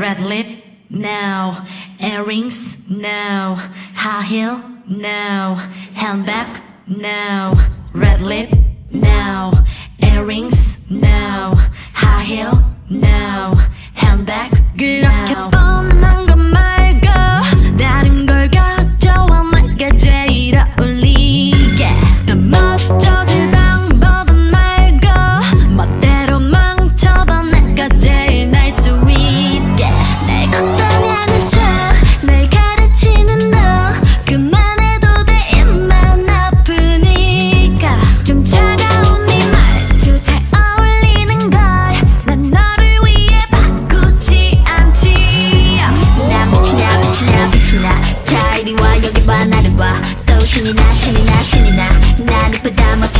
Red lip, now. Earrings, now. High heel, now. Handbag, now. Red lip, now. Earrings, now. High heel, now. Handbag, no. 이리 와 여기 봐 나를 봐또 신이 나 신이 나 신이 나난 이쁘다 멋지